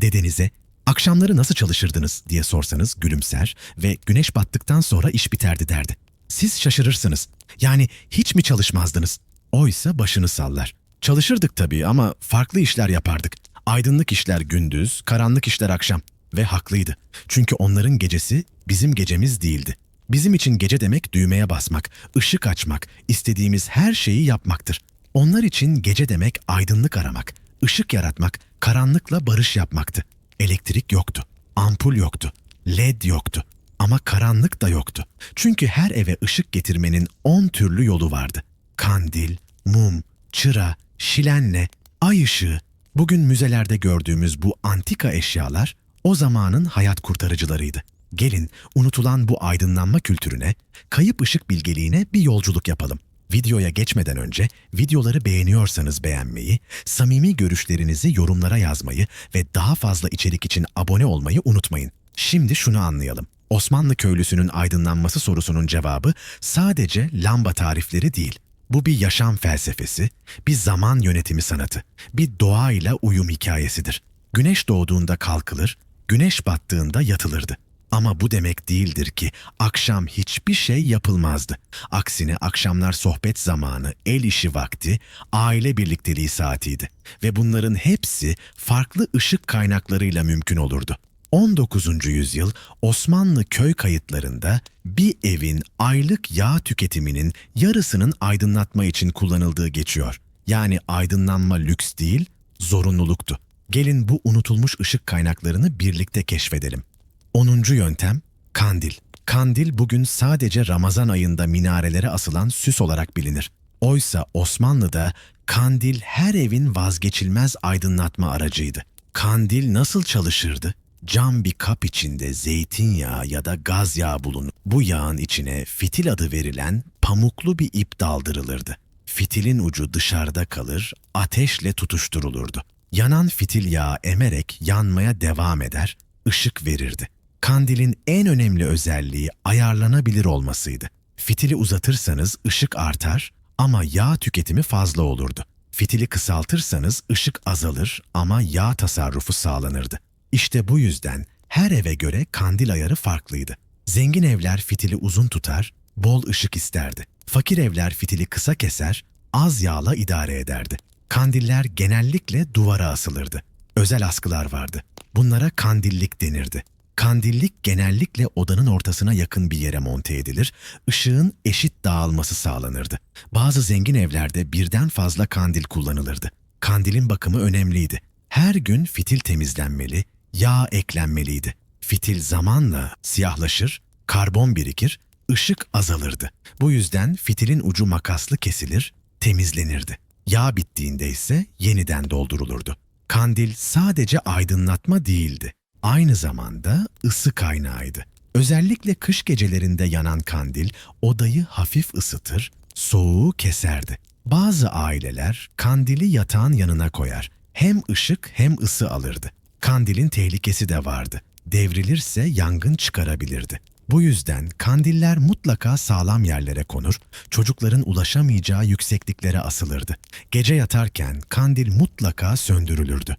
Dedenize akşamları nasıl çalışırdınız diye sorsanız gülümser ve güneş battıktan sonra iş biterdi derdi. Siz şaşırırsınız. Yani hiç mi çalışmazdınız? Oysa başını sallar. Çalışırdık tabii ama farklı işler yapardık. Aydınlık işler gündüz, karanlık işler akşam. Ve haklıydı. Çünkü onların gecesi bizim gecemiz değildi. Bizim için gece demek düğmeye basmak, ışık açmak, istediğimiz her şeyi yapmaktır. Onlar için gece demek aydınlık aramak, ışık yaratmak, karanlıkla barış yapmaktı. Elektrik yoktu, ampul yoktu, led yoktu ama karanlık da yoktu. Çünkü her eve ışık getirmenin on türlü yolu vardı. Kandil, mum, çıra, şilenle, ay ışığı. Bugün müzelerde gördüğümüz bu antika eşyalar o zamanın hayat kurtarıcılarıydı. Gelin unutulan bu aydınlanma kültürüne, kayıp ışık bilgeliğine bir yolculuk yapalım. Videoya geçmeden önce videoları beğeniyorsanız beğenmeyi, samimi görüşlerinizi yorumlara yazmayı ve daha fazla içerik için abone olmayı unutmayın. Şimdi şunu anlayalım. Osmanlı köylüsünün aydınlanması sorusunun cevabı sadece lamba tarifleri değil. Bu bir yaşam felsefesi, bir zaman yönetimi sanatı, bir doğayla uyum hikayesidir. Güneş doğduğunda kalkılır, güneş battığında yatılırdı. Ama bu demek değildir ki akşam hiçbir şey yapılmazdı. Aksine akşamlar sohbet zamanı, el işi vakti, aile birlikteliği saatiydi. Ve bunların hepsi farklı ışık kaynaklarıyla mümkün olurdu. 19. yüzyıl Osmanlı köy kayıtlarında bir evin aylık yağ tüketiminin yarısının aydınlatma için kullanıldığı geçiyor. Yani aydınlanma lüks değil, zorunluluktu. Gelin bu unutulmuş ışık kaynaklarını birlikte keşfedelim. 10. yöntem kandil. Kandil bugün sadece Ramazan ayında minarelere asılan süs olarak bilinir. Oysa Osmanlı'da kandil her evin vazgeçilmez aydınlatma aracıydı. Kandil nasıl çalışırdı? Cam bir kap içinde zeytinyağı ya da gaz yağı bulunur. Bu yağın içine fitil adı verilen pamuklu bir ip daldırılırdı. Fitilin ucu dışarıda kalır, ateşle tutuşturulurdu. Yanan fitil yağı emerek yanmaya devam eder, ışık verirdi. Kandilin en önemli özelliği ayarlanabilir olmasıydı. Fitili uzatırsanız ışık artar ama yağ tüketimi fazla olurdu. Fitili kısaltırsanız ışık azalır ama yağ tasarrufu sağlanırdı. İşte bu yüzden her eve göre kandil ayarı farklıydı. Zengin evler fitili uzun tutar, bol ışık isterdi. Fakir evler fitili kısa keser, az yağla idare ederdi. Kandiller genellikle duvara asılırdı. Özel askılar vardı. Bunlara kandillik denirdi. Kandillik genellikle odanın ortasına yakın bir yere monte edilir, ışığın eşit dağılması sağlanırdı. Bazı zengin evlerde birden fazla kandil kullanılırdı. Kandilin bakımı önemliydi. Her gün fitil temizlenmeli, yağ eklenmeliydi. Fitil zamanla siyahlaşır, karbon birikir, ışık azalırdı. Bu yüzden fitilin ucu makaslı kesilir, temizlenirdi. Yağ bittiğinde ise yeniden doldurulurdu. Kandil sadece aydınlatma değildi. Aynı zamanda ısı kaynağıydı. Özellikle kış gecelerinde yanan kandil odayı hafif ısıtır, soğuğu keserdi. Bazı aileler kandili yatağın yanına koyar. Hem ışık hem ısı alırdı. Kandilin tehlikesi de vardı. Devrilirse yangın çıkarabilirdi. Bu yüzden kandiller mutlaka sağlam yerlere konur, çocukların ulaşamayacağı yüksekliklere asılırdı. Gece yatarken kandil mutlaka söndürülürdü.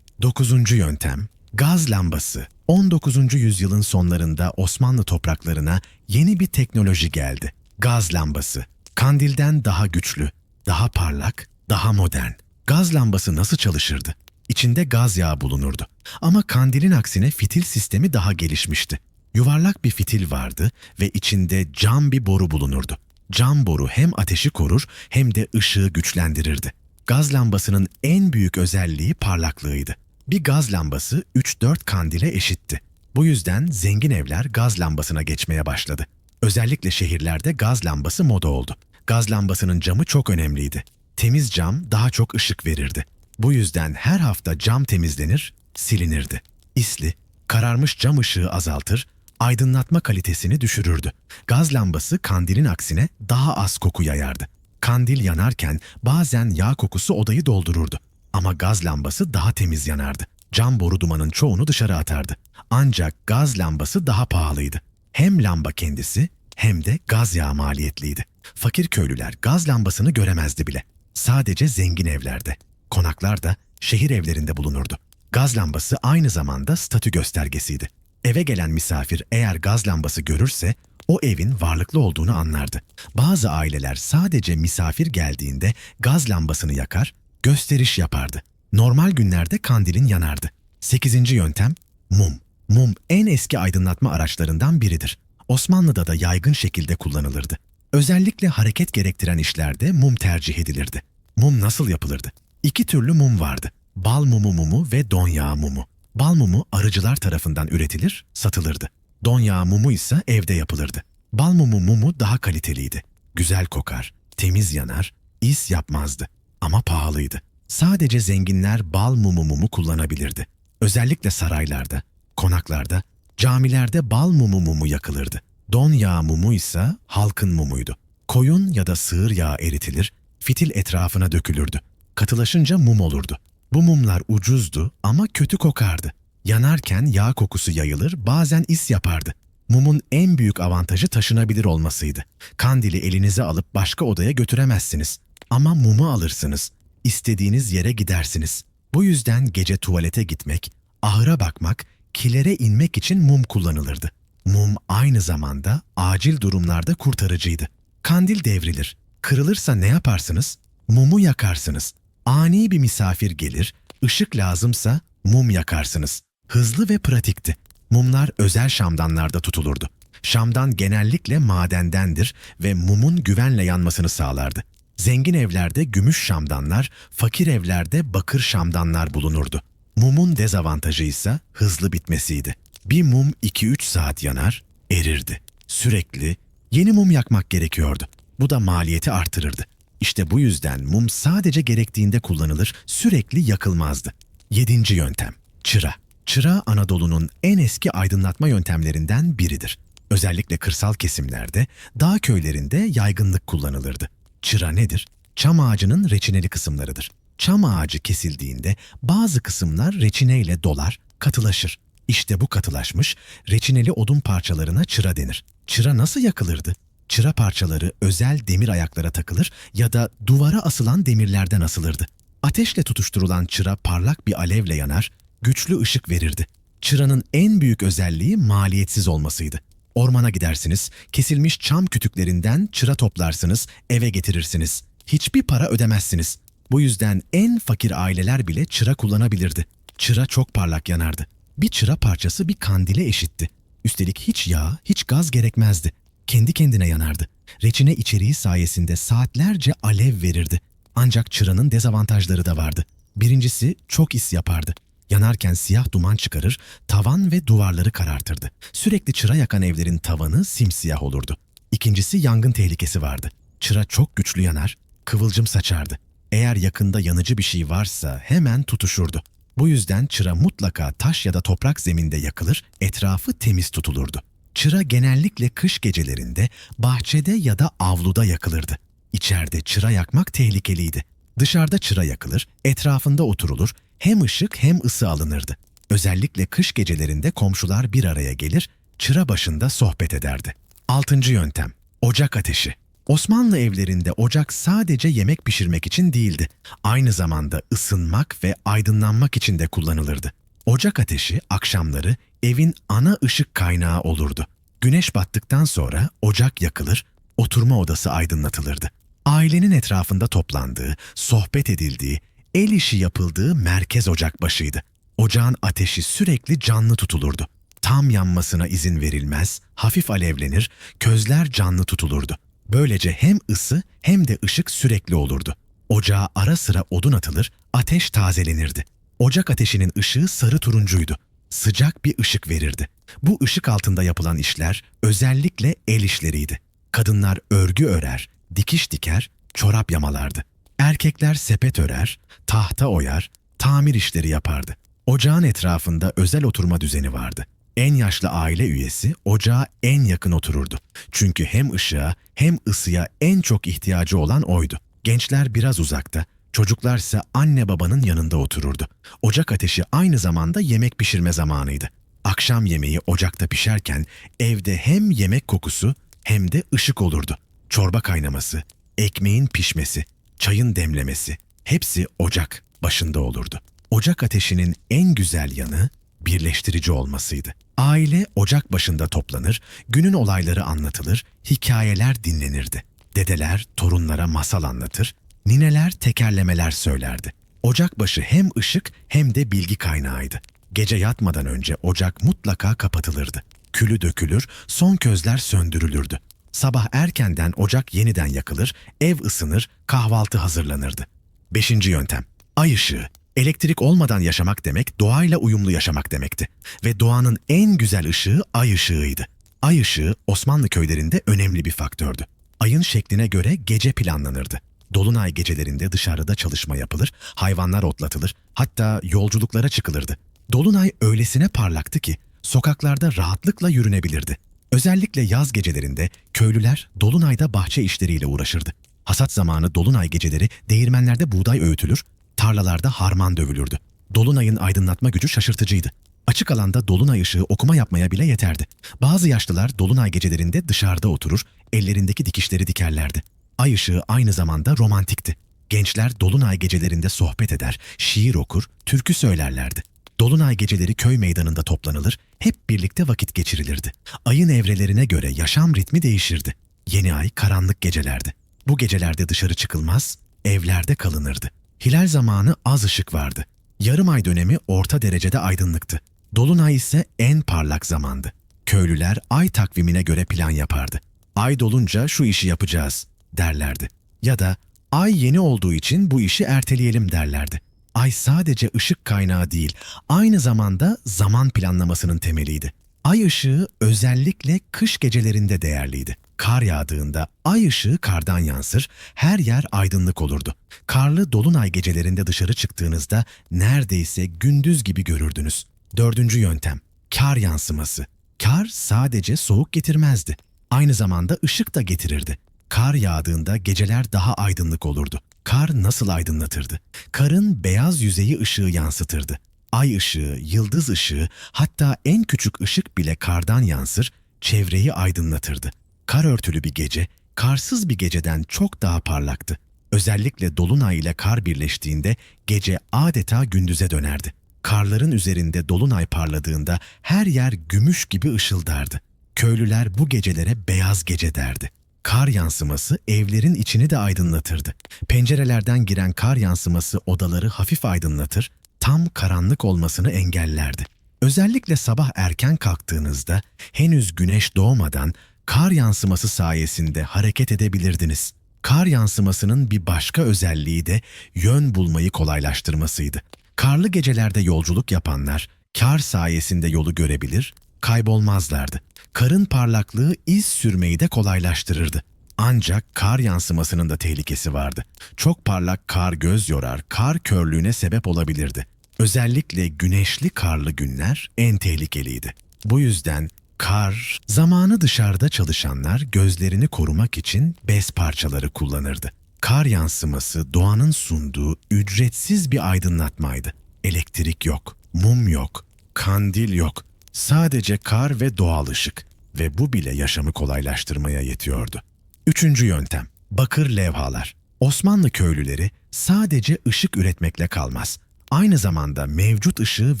Dokuzuncu yöntem, gaz lambası. 19. yüzyılın sonlarında Osmanlı topraklarına yeni bir teknoloji geldi. Gaz lambası. Kandilden daha güçlü, daha parlak, daha modern. Gaz lambası nasıl çalışırdı? İçinde gaz yağı bulunurdu. Ama kandilin aksine fitil sistemi daha gelişmişti. Yuvarlak bir fitil vardı ve içinde cam bir boru bulunurdu. Cam boru hem ateşi korur hem de ışığı güçlendirirdi. Gaz lambasının en büyük özelliği parlaklığıydı. Bir gaz lambası 3-4 kandile eşitti. Bu yüzden zengin evler gaz lambasına geçmeye başladı. Özellikle şehirlerde gaz lambası moda oldu. Gaz lambasının camı çok önemliydi. Temiz cam daha çok ışık verirdi. Bu yüzden her hafta cam temizlenir, silinirdi. İsli, kararmış cam ışığı azaltır, aydınlatma kalitesini düşürürdü. Gaz lambası kandilin aksine daha az koku yayardı. Kandil yanarken bazen yağ kokusu odayı doldururdu. Ama gaz lambası daha temiz yanardı. Cam boru dumanın çoğunu dışarı atardı. Ancak gaz lambası daha pahalıydı. Hem lamba kendisi hem de gaz yağı maliyetliydi. Fakir köylüler gaz lambasını göremezdi bile. Sadece zengin evlerde. Konaklar da şehir evlerinde bulunurdu. Gaz lambası aynı zamanda statü göstergesiydi. Eve gelen misafir eğer gaz lambası görürse o evin varlıklı olduğunu anlardı. Bazı aileler sadece misafir geldiğinde gaz lambasını yakar, gösteriş yapardı. Normal günlerde kandilin yanardı. Sekizinci yöntem mum. Mum en eski aydınlatma araçlarından biridir. Osmanlı'da da yaygın şekilde kullanılırdı. Özellikle hareket gerektiren işlerde mum tercih edilirdi. Mum nasıl yapılırdı? İki türlü mum vardı. Bal mumu mumu ve don yağı mumu. Bal mumu arıcılar tarafından üretilir, satılırdı. Don yağı mumu ise evde yapılırdı. Bal mumu mumu daha kaliteliydi. Güzel kokar, temiz yanar, is yapmazdı. Ama pahalıydı. Sadece zenginler bal mumu mumu kullanabilirdi. Özellikle saraylarda, konaklarda, camilerde bal mumu mumu yakılırdı. Don yağı mumu ise halkın mumuydu. Koyun ya da sığır yağı eritilir, fitil etrafına dökülürdü. Katılaşınca mum olurdu. Bu mumlar ucuzdu ama kötü kokardı. Yanarken yağ kokusu yayılır, bazen is yapardı. Mumun en büyük avantajı taşınabilir olmasıydı. Kandili elinize alıp başka odaya götüremezsiniz. Ama mumu alırsınız. İstediğiniz yere gidersiniz. Bu yüzden gece tuvalete gitmek, ahıra bakmak, kilere inmek için mum kullanılırdı. Mum aynı zamanda acil durumlarda kurtarıcıydı. Kandil devrilir. Kırılırsa ne yaparsınız? Mumu yakarsınız. Ani bir misafir gelir, ışık lazımsa mum yakarsınız. Hızlı ve pratikti. Mumlar özel şamdanlarda tutulurdu. Şamdan genellikle madendendir ve mumun güvenle yanmasını sağlardı. Zengin evlerde gümüş şamdanlar, fakir evlerde bakır şamdanlar bulunurdu. Mumun dezavantajı ise hızlı bitmesiydi. Bir mum 2-3 saat yanar, erirdi. Sürekli yeni mum yakmak gerekiyordu. Bu da maliyeti artırırdı. İşte bu yüzden mum sadece gerektiğinde kullanılır, sürekli yakılmazdı. Yedinci yöntem, çıra. Çıra Anadolu'nun en eski aydınlatma yöntemlerinden biridir. Özellikle kırsal kesimlerde, dağ köylerinde yaygınlık kullanılırdı. Çıra nedir? Çam ağacının reçineli kısımlarıdır. Çam ağacı kesildiğinde bazı kısımlar reçineyle dolar, katılaşır. İşte bu katılaşmış, reçineli odun parçalarına çıra denir. Çıra nasıl yakılırdı? Çıra parçaları özel demir ayaklara takılır ya da duvara asılan demirlerden asılırdı. Ateşle tutuşturulan çıra parlak bir alevle yanar, güçlü ışık verirdi. Çıranın en büyük özelliği maliyetsiz olmasıydı. Ormana gidersiniz, kesilmiş çam kütüklerinden çıra toplarsınız, eve getirirsiniz. Hiçbir para ödemezsiniz. Bu yüzden en fakir aileler bile çıra kullanabilirdi. Çıra çok parlak yanardı. Bir çıra parçası bir kandile eşitti. Üstelik hiç yağ, hiç gaz gerekmezdi. Kendi kendine yanardı. Reçine içeriği sayesinde saatlerce alev verirdi. Ancak çıranın dezavantajları da vardı. Birincisi çok is yapardı. Yanarken siyah duman çıkarır, tavan ve duvarları karartırdı. Sürekli çıra yakan evlerin tavanı simsiyah olurdu. İkincisi yangın tehlikesi vardı. Çıra çok güçlü yanar, kıvılcım saçardı. Eğer yakında yanıcı bir şey varsa hemen tutuşurdu. Bu yüzden çıra mutlaka taş ya da toprak zeminde yakılır, etrafı temiz tutulurdu. Çıra genellikle kış gecelerinde bahçede ya da avluda yakılırdı. İçeride çıra yakmak tehlikeliydi. Dışarıda çıra yakılır, etrafında oturulur, hem ışık hem ısı alınırdı. Özellikle kış gecelerinde komşular bir araya gelir, çıra başında sohbet ederdi. Altıncı yöntem, ocak ateşi. Osmanlı evlerinde ocak sadece yemek pişirmek için değildi. Aynı zamanda ısınmak ve aydınlanmak için de kullanılırdı. Ocak ateşi akşamları evin ana ışık kaynağı olurdu. Güneş battıktan sonra ocak yakılır, oturma odası aydınlatılırdı. Ailenin etrafında toplandığı, sohbet edildiği, el işi yapıldığı merkez ocak başıydı. Ocağın ateşi sürekli canlı tutulurdu. Tam yanmasına izin verilmez, hafif alevlenir, közler canlı tutulurdu. Böylece hem ısı hem de ışık sürekli olurdu. Ocağa ara sıra odun atılır, ateş tazelenirdi. Ocak ateşinin ışığı sarı turuncuydu. Sıcak bir ışık verirdi. Bu ışık altında yapılan işler özellikle el işleriydi. Kadınlar örgü örer, dikiş diker, çorap yamalardı. Erkekler sepet örer, tahta oyar, tamir işleri yapardı. Ocağın etrafında özel oturma düzeni vardı. En yaşlı aile üyesi ocağa en yakın otururdu. Çünkü hem ışığa hem ısıya en çok ihtiyacı olan oydu. Gençler biraz uzakta, çocuklarsa anne babanın yanında otururdu. Ocak ateşi aynı zamanda yemek pişirme zamanıydı. Akşam yemeği ocakta pişerken evde hem yemek kokusu hem de ışık olurdu. Çorba kaynaması, ekmeğin pişmesi, çayın demlemesi hepsi ocak başında olurdu. Ocak ateşinin en güzel yanı birleştirici olmasıydı. Aile ocak başında toplanır, günün olayları anlatılır, hikayeler dinlenirdi. Dedeler torunlara masal anlatır, nineler tekerlemeler söylerdi. Ocakbaşı hem ışık hem de bilgi kaynağıydı. Gece yatmadan önce ocak mutlaka kapatılırdı. Külü dökülür, son közler söndürülürdü. Sabah erkenden ocak yeniden yakılır, ev ısınır, kahvaltı hazırlanırdı. Beşinci yöntem. Ay ışığı. Elektrik olmadan yaşamak demek doğayla uyumlu yaşamak demekti. Ve doğanın en güzel ışığı ay ışığıydı. Ay ışığı Osmanlı köylerinde önemli bir faktördü. Ayın şekline göre gece planlanırdı. Dolunay gecelerinde dışarıda çalışma yapılır, hayvanlar otlatılır, hatta yolculuklara çıkılırdı. Dolunay öylesine parlaktı ki sokaklarda rahatlıkla yürünebilirdi. Özellikle yaz gecelerinde köylüler dolunayda bahçe işleriyle uğraşırdı. Hasat zamanı dolunay geceleri değirmenlerde buğday öğütülür, tarlalarda harman dövülürdü. Dolunayın aydınlatma gücü şaşırtıcıydı. Açık alanda dolunay ışığı okuma yapmaya bile yeterdi. Bazı yaşlılar dolunay gecelerinde dışarıda oturur, ellerindeki dikişleri dikerlerdi. Ay ışığı aynı zamanda romantikti. Gençler dolunay gecelerinde sohbet eder, şiir okur, türkü söylerlerdi. Dolunay geceleri köy meydanında toplanılır, hep birlikte vakit geçirilirdi. Ayın evrelerine göre yaşam ritmi değişirdi. Yeni ay karanlık gecelerdi. Bu gecelerde dışarı çıkılmaz, evlerde kalınırdı. Hilal zamanı az ışık vardı. Yarım ay dönemi orta derecede aydınlıktı. Dolunay ise en parlak zamandı. Köylüler ay takvimine göre plan yapardı. Ay dolunca şu işi yapacağız derlerdi. Ya da ay yeni olduğu için bu işi erteleyelim derlerdi. Ay sadece ışık kaynağı değil, aynı zamanda zaman planlamasının temeliydi. Ay ışığı özellikle kış gecelerinde değerliydi. Kar yağdığında ay ışığı kardan yansır, her yer aydınlık olurdu. Karlı dolunay gecelerinde dışarı çıktığınızda neredeyse gündüz gibi görürdünüz. Dördüncü yöntem, kar yansıması. Kar sadece soğuk getirmezdi. Aynı zamanda ışık da getirirdi. Kar yağdığında geceler daha aydınlık olurdu. Kar nasıl aydınlatırdı? Karın beyaz yüzeyi ışığı yansıtırdı. Ay ışığı, yıldız ışığı, hatta en küçük ışık bile kardan yansır, çevreyi aydınlatırdı. Kar örtülü bir gece, karsız bir geceden çok daha parlaktı. Özellikle dolunay ile kar birleştiğinde gece adeta gündüze dönerdi. Karların üzerinde dolunay parladığında her yer gümüş gibi ışıldardı. Köylüler bu gecelere beyaz gece derdi. Kar yansıması evlerin içini de aydınlatırdı. Pencerelerden giren kar yansıması odaları hafif aydınlatır, tam karanlık olmasını engellerdi. Özellikle sabah erken kalktığınızda henüz güneş doğmadan kar yansıması sayesinde hareket edebilirdiniz. Kar yansımasının bir başka özelliği de yön bulmayı kolaylaştırmasıydı. Karlı gecelerde yolculuk yapanlar kar sayesinde yolu görebilir, kaybolmazlardı. Karın parlaklığı iz sürmeyi de kolaylaştırırdı. Ancak kar yansımasının da tehlikesi vardı. Çok parlak kar göz yorar, kar körlüğüne sebep olabilirdi. Özellikle güneşli karlı günler en tehlikeliydi. Bu yüzden kar, zamanı dışarıda çalışanlar gözlerini korumak için bez parçaları kullanırdı. Kar yansıması doğanın sunduğu ücretsiz bir aydınlatmaydı. Elektrik yok, mum yok, kandil yok. Sadece kar ve doğal ışık ve bu bile yaşamı kolaylaştırmaya yetiyordu. Üçüncü yöntem, bakır levhalar. Osmanlı köylüleri sadece ışık üretmekle kalmaz. Aynı zamanda mevcut ışığı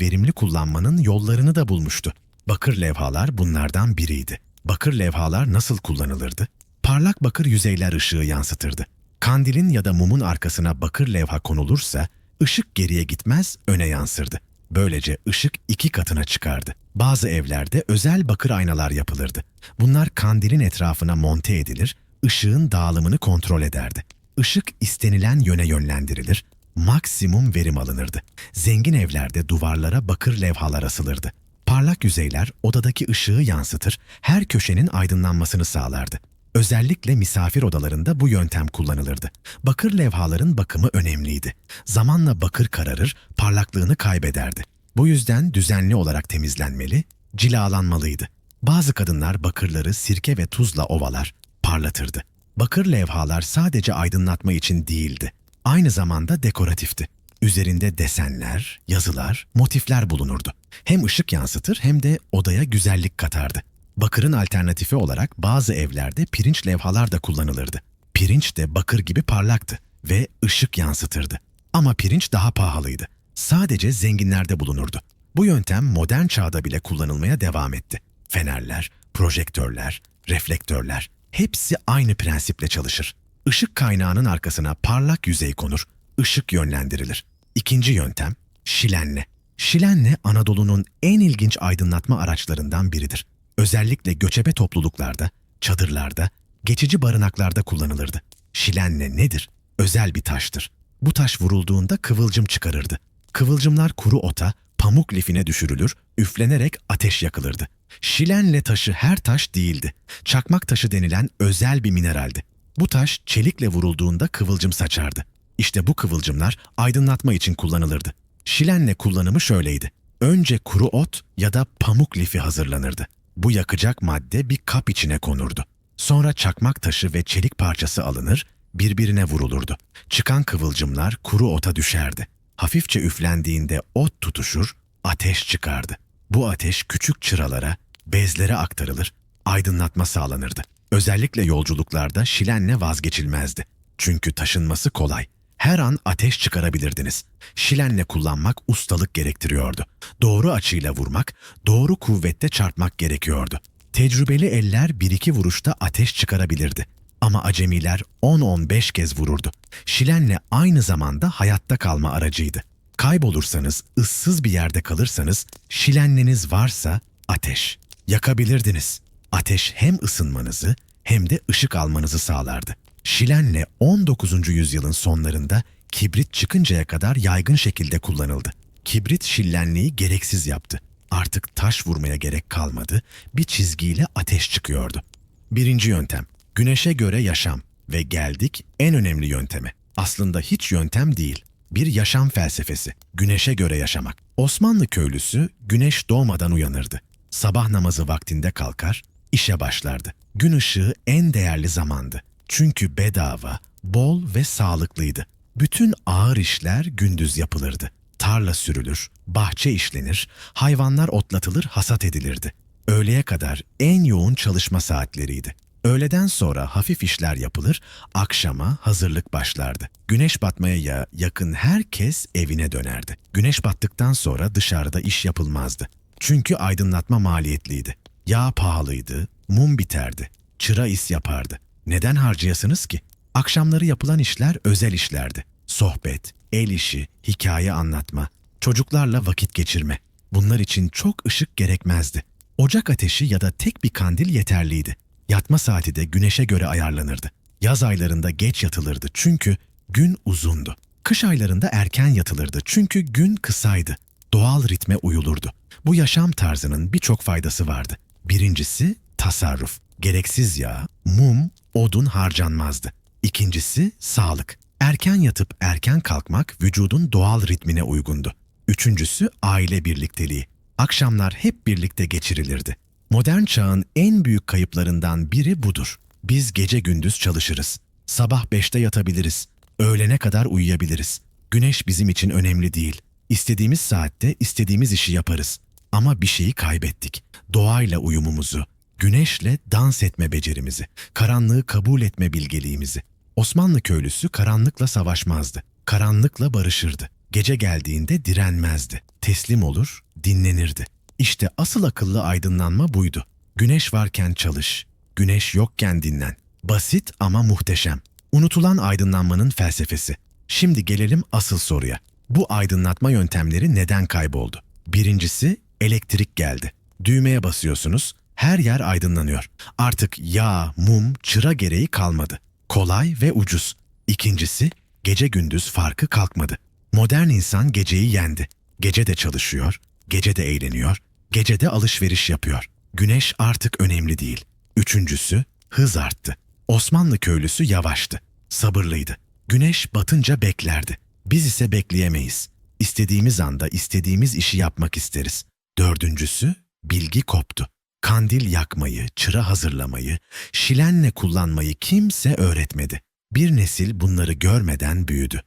verimli kullanmanın yollarını da bulmuştu. Bakır levhalar bunlardan biriydi. Bakır levhalar nasıl kullanılırdı? Parlak bakır yüzeyler ışığı yansıtırdı. Kandilin ya da mumun arkasına bakır levha konulursa ışık geriye gitmez, öne yansırdı. Böylece ışık iki katına çıkardı. Bazı evlerde özel bakır aynalar yapılırdı. Bunlar kandilin etrafına monte edilir, ışığın dağılımını kontrol ederdi. Işık istenilen yöne yönlendirilir, maksimum verim alınırdı. Zengin evlerde duvarlara bakır levhalar asılırdı. Parlak yüzeyler odadaki ışığı yansıtır, her köşenin aydınlanmasını sağlardı. Özellikle misafir odalarında bu yöntem kullanılırdı. Bakır levhaların bakımı önemliydi. Zamanla bakır kararır, parlaklığını kaybederdi. Bu yüzden düzenli olarak temizlenmeli, cilalanmalıydı. Bazı kadınlar bakırları sirke ve tuzla ovalar, parlatırdı. Bakır levhalar sadece aydınlatma için değildi. Aynı zamanda dekoratifti. Üzerinde desenler, yazılar, motifler bulunurdu. Hem ışık yansıtır hem de odaya güzellik katardı. Bakırın alternatifi olarak bazı evlerde pirinç levhalar da kullanılırdı. Pirinç de bakır gibi parlaktı ve ışık yansıtırdı. Ama pirinç daha pahalıydı. sadece zenginlerde bulunurdu. Bu yöntem modern çağda bile kullanılmaya devam etti. Fenerler, projektörler, reflektörler hepsi aynı prensiple çalışır. Işık kaynağının arkasına parlak yüzey konur, ışık yönlendirilir. İkinci yöntem şilenle. Şilenle Anadolu'nun en ilginç aydınlatma araçlarından biridir. Özellikle göçebe topluluklarda, çadırlarda, geçici barınaklarda kullanılırdı. Şilenle nedir? Özel bir taştır. Bu taş vurulduğunda kıvılcım çıkarırdı. Kıvılcımlar kuru ota, pamuk lifine düşürülür, üflenerek ateş yakılırdı. Şilenle taşı her taş değildi. Çakmak taşı denilen özel bir mineraldi. Bu taş çelikle vurulduğunda kıvılcım saçardı. İşte bu kıvılcımlar aydınlatma için kullanılırdı. Şilenle kullanımı şöyleydi. Önce kuru ot ya da pamuk lifi hazırlanırdı. Bu yakacak madde bir kap içine konurdu. Sonra çakmak taşı ve çelik parçası alınır, birbirine vurulurdu. Çıkan kıvılcımlar kuru ota düşerdi. Hafifçe üflendiğinde ot tutuşur, ateş çıkardı. Bu ateş küçük çıralara, bezlere aktarılır, aydınlatma sağlanırdı. Özellikle yolculuklarda şilenle vazgeçilmezdi. Çünkü taşınması kolay. Her an ateş çıkarabilirdiniz. Şilenle kullanmak ustalık gerektiriyordu. Doğru açıyla vurmak, doğru kuvvette çarpmak gerekiyordu. Tecrübeli eller bir iki vuruşta ateş çıkarabilirdi. Ama acemiler 10-15 kez vururdu. Şilenle aynı zamanda hayatta kalma aracıydı. Kaybolursanız, ıssız bir yerde kalırsanız, şilenleniz varsa ateş. Yakabilirdiniz. Ateş hem ısınmanızı hem de ışık almanızı sağlardı. Şilenle 19. yüzyılın sonlarında kibrit çıkıncaya kadar yaygın şekilde kullanıldı. Kibrit şillenliği gereksiz yaptı. Artık taş vurmaya gerek kalmadı, bir çizgiyle ateş çıkıyordu. Birinci yöntem, güneşe göre yaşam ve geldik en önemli yönteme. Aslında hiç yöntem değil, bir yaşam felsefesi, güneşe göre yaşamak. Osmanlı köylüsü güneş doğmadan uyanırdı. Sabah namazı vaktinde kalkar, işe başlardı. Gün ışığı en değerli zamandı. Çünkü bedava, bol ve sağlıklıydı. Bütün ağır işler gündüz yapılırdı. Tarla sürülür, bahçe işlenir, hayvanlar otlatılır, hasat edilirdi. Öğleye kadar en yoğun çalışma saatleriydi. Öğleden sonra hafif işler yapılır, akşama hazırlık başlardı. Güneş batmaya ya yakın herkes evine dönerdi. Güneş battıktan sonra dışarıda iş yapılmazdı. Çünkü aydınlatma maliyetliydi. Yağ pahalıydı, mum biterdi, çıra is yapardı. Neden harcayasınız ki? Akşamları yapılan işler özel işlerdi. Sohbet, el işi, hikaye anlatma, çocuklarla vakit geçirme. Bunlar için çok ışık gerekmezdi. Ocak ateşi ya da tek bir kandil yeterliydi. Yatma saati de güneşe göre ayarlanırdı. Yaz aylarında geç yatılırdı çünkü gün uzundu. Kış aylarında erken yatılırdı çünkü gün kısaydı. Doğal ritme uyulurdu. Bu yaşam tarzının birçok faydası vardı. Birincisi tasarruf. Gereksiz yağ, mum, odun harcanmazdı. İkincisi sağlık. Erken yatıp erken kalkmak vücudun doğal ritmine uygundu. Üçüncüsü aile birlikteliği. Akşamlar hep birlikte geçirilirdi. Modern çağın en büyük kayıplarından biri budur. Biz gece gündüz çalışırız. Sabah beşte yatabiliriz. Öğlene kadar uyuyabiliriz. Güneş bizim için önemli değil. İstediğimiz saatte istediğimiz işi yaparız. Ama bir şeyi kaybettik. Doğayla uyumumuzu, güneşle dans etme becerimizi, karanlığı kabul etme bilgeliğimizi. Osmanlı köylüsü karanlıkla savaşmazdı. Karanlıkla barışırdı. Gece geldiğinde direnmezdi. Teslim olur, dinlenirdi. İşte asıl akıllı aydınlanma buydu. Güneş varken çalış, güneş yokken dinlen. Basit ama muhteşem. Unutulan aydınlanmanın felsefesi. Şimdi gelelim asıl soruya. Bu aydınlatma yöntemleri neden kayboldu? Birincisi elektrik geldi. Düğmeye basıyorsunuz, her yer aydınlanıyor. Artık yağ, mum, çıra gereği kalmadı. Kolay ve ucuz. İkincisi gece gündüz farkı kalkmadı. Modern insan geceyi yendi. Gece de çalışıyor, gece de eğleniyor, gece de alışveriş yapıyor. Güneş artık önemli değil. Üçüncüsü hız arttı. Osmanlı köylüsü yavaştı, sabırlıydı. Güneş batınca beklerdi. Biz ise bekleyemeyiz. İstediğimiz anda istediğimiz işi yapmak isteriz. Dördüncüsü bilgi koptu. Kandil yakmayı, çıra hazırlamayı, şilenle kullanmayı kimse öğretmedi. Bir nesil bunları görmeden büyüdü.